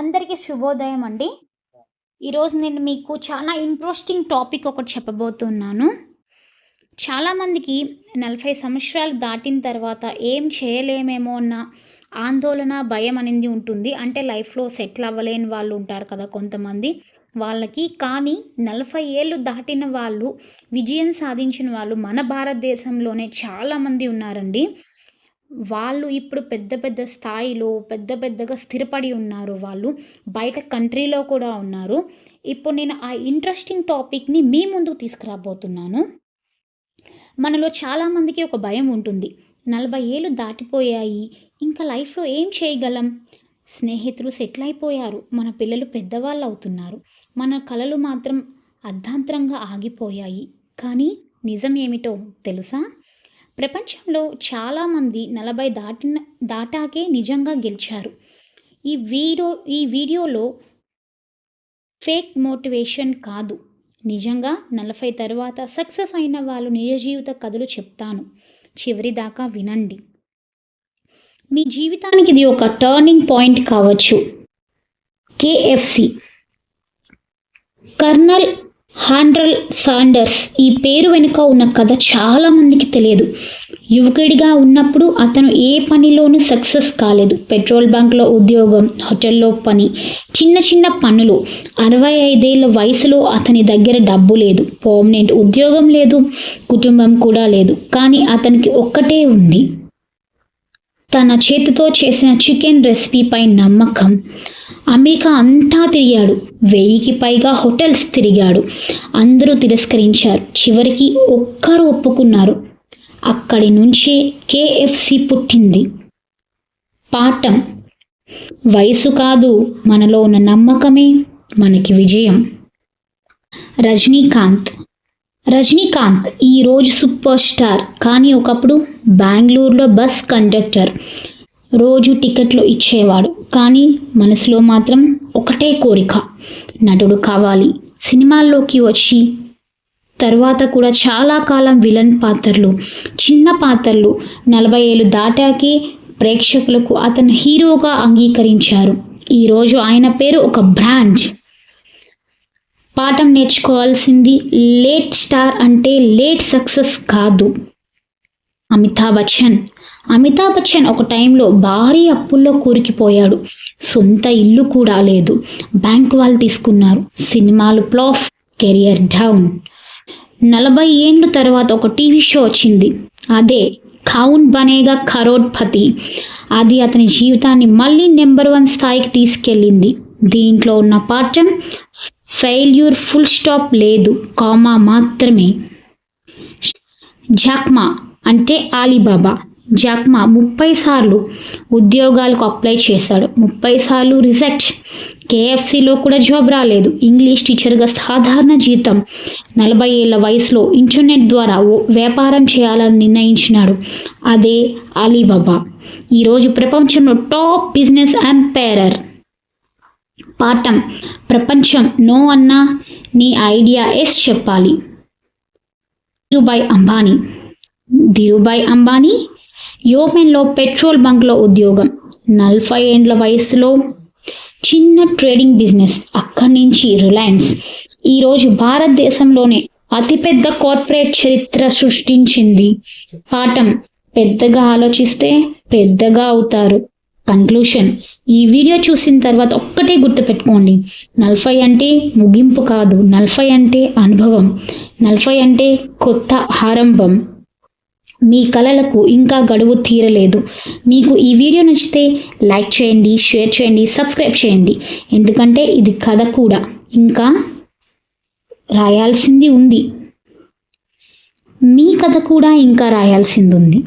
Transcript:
అందరికీ శుభోదయం అండి. ఈరోజు నేను మీకు చాలా ఇంట్రెస్టింగ్ టాపిక్ ఒకటి చెప్పబోతున్నాను. చాలామందికి నలభై సంవత్సరాలు దాటిన తర్వాత ఏం చేయలేమేమో అన్న ఆందోళన భయం అనేది ఉంటుంది. అంటే లైఫ్లో సెటిల్ అవ్వలేని వాళ్ళు ఉంటారు కదా కొంతమంది వాళ్ళకి. కానీ నలభై ఏళ్ళు దాటిన వాళ్ళు విజయం సాధించిన వాళ్ళు మన భారతదేశంలోనే చాలామంది ఉన్నారండి. వాళ్ళు ఇప్పుడు పెద్ద పెద్ద స్థాయిలో పెద్ద పెద్దగా స్థిరపడి ఉన్నారు వాళ్ళు బయట కంట్రీలో కూడా ఉన్నారు. ఇప్పుడు నేను ఆ ఇంట్రెస్టింగ్ టాపిక్ని మీ ముందుకు తీసుకురాబోతున్నాను. మనలో చాలామందికి ఒక భయం ఉంటుంది. నలభై ఏళ్ళు దాటిపోయాయి ఇంకా లైఫ్లో ఏం చేయగలం? స్నేహితులు సెటిల్ అయిపోయారు మన పిల్లలు పెద్దవాళ్ళు అవుతున్నారు. మన కళలు మాత్రం అర్ధాంతరంగా ఆగిపోయాయి. కానీ నిజం ఏమిటో తెలుసా? ప్రపంచంలో చాలామంది నలభై దాటిన దాటాకే నిజంగా గెలిచారు. ఈ వీడియో ఈ వీడియోలో ఫేక్ మోటివేషన్ కాదు. నిజంగా నలభై తర్వాత సక్సెస్ అయిన వాళ్ళు నిజ జీవిత కథలు చెప్తాను. చివరి దాకా వినండి. మీ జీవితానికి ఇది ఒక టర్నింగ్ పాయింట్ కావచ్చు. కేఎఫ్సి కర్నల్ హాండ్రల్ సాండర్స్. ఈ పేరు వెనుక ఉన్న కథ చాలామందికి తెలియదు. యువకుడిగా ఉన్నప్పుడు అతను ఏ పనిలోనూ సక్సెస్ కాలేదు. పెట్రోల్ బంక్లో ఉద్యోగం హోటల్లో పని చిన్న చిన్న పనులు. అరవై ఐదేళ్ళ వయసులో అతని దగ్గర డబ్బు లేదు. పర్మనెంట్ ఉద్యోగం లేదు కుటుంబం కూడా లేదు. కానీ అతనికి ఒక్కటే ఉంది. తన చేతితో చేసిన చికెన్ రెసిపీపై నమ్మకం. అమెరికా అంతా తిరిగాడు. వెయ్యికి పైగా హోటల్స్ తిరిగాడు. అందరూ తిరస్కరించారు. చివరికి ఒక్కరు ఒప్పుకున్నారు. అక్కడి నుంచే కేఎఫ్సి పుట్టింది. పాఠం. వయసు కాదు మనలో ఉన్న నమ్మకమే మనకి విజయం. రజనీకాంత్. రజనీకాంత్ ఈరోజు సూపర్ స్టార్. కానీ ఒకప్పుడు బెంగళూరులో బస్ కండక్టర్. రోజు టికెట్లు ఇచ్చేవాడు. కానీ మనసులో మాత్రం ఒకటే కోరిక. నటుడు కావాలి. సినిమాల్లోకి వచ్చి తర్వాత కూడా చాలా కాలం విలన్ పాత్రలు చిన్న పాత్రలు నలభై ఏళ్ళు దాటాకే ప్రేక్షకులకు అతను హీరోగా అంగీకరించారు. ఈరోజు ఆయన పేరు ఒక బ్రాంచ్. పాఠం నేర్చుకోవాల్సింది లేట్ స్టార్ అంటే లేట్ సక్సెస్ కాదు. అమితాబ్ బచ్చన్ అమితాబ్ బచ్చన్ ఒక టైంలో భారీ అప్పుల్లో కూరికిపోయాడు. సొంత ఇల్లు కూడా లేదు. బ్యాంక్ వాళ్ళు తీసుకున్నారు. సినిమాలు ప్లాఫ్ కెరియర్ డౌన్. నలభై ఏండ్ల తర్వాత ఒక టీవీ షో వచ్చింది. అదే ఖౌన్ బనేగా కరోడ్పతి అది అతని జీవితాన్ని మళ్ళీ నెంబర్ వన్ స్థాయికి తీసుకెళ్ళింది. దీంట్లో ఉన్న పాఠం ఫెయిల్యూర్ ఫుల్ స్టాప్ లేదు. కామా మాత్రమే. జాక్మా అంటే ఆలీబాబా. జాక్మా ముప్పై సార్లు ఉద్యోగాలకు అప్లై చేశాడు. ముప్పై సార్లు రిజెక్ట్. కేఎఫ్సిలో కూడా జాబ్ రాలేదు. ఇంగ్లీష్ టీచర్గా సాధారణ జీతం. నలభై ఏళ్ళ వయసులో ఇంటర్నెట్ ద్వారా వ్యాపారం చేయాలని నిర్ణయించినాడు. అదే అలీబాబా. ఈరోజు ప్రపంచంలో టాప్ బిజినెస్ ఎంపైరర్. పాఠం. ప్రపంచం నో అన్నా నీ ఐడియా ఎస్ చెప్పాలి. ధీరుభాయ్ అంబానీ. ధీరుభాయ్ అంబానీ యోమెన్లో పెట్రోల్ బంక్లో ఉద్యోగం. నలభై ఏండ్ల వయసులో చిన్న ట్రేడింగ్ బిజినెస్ అక్కడి నుంచి రిలయన్స్. ఈరోజు భారతదేశంలోనే అతిపెద్ద కార్పొరేట్ చరిత్ర సృష్టించింది. పాఠం పెద్దగా ఆలోచిస్తే పెద్దగా అవుతారు. కన్క్లూషన్ ఈ వీడియో చూసిన తర్వాత ఒక్కటే గుర్తుపెట్టుకోండి. నలభై అంటే ముగింపు కాదు నలభై అంటే అనుభవం. నలభై అంటే కొత్త ఆరంభం. మీ కలలకు ఇంకా గడువు తీరలేదు. మీకు ఈ వీడియో నచ్చితే లైక్ చేయండి షేర్ చేయండి సబ్స్క్రైబ్ చేయండి. ఎందుకంటే ఇది కథ కూడా. ఇంకా రాయాల్సింది ఉంది. మీ కథ కూడా ఇంకా రాయాల్సింది ఉంది.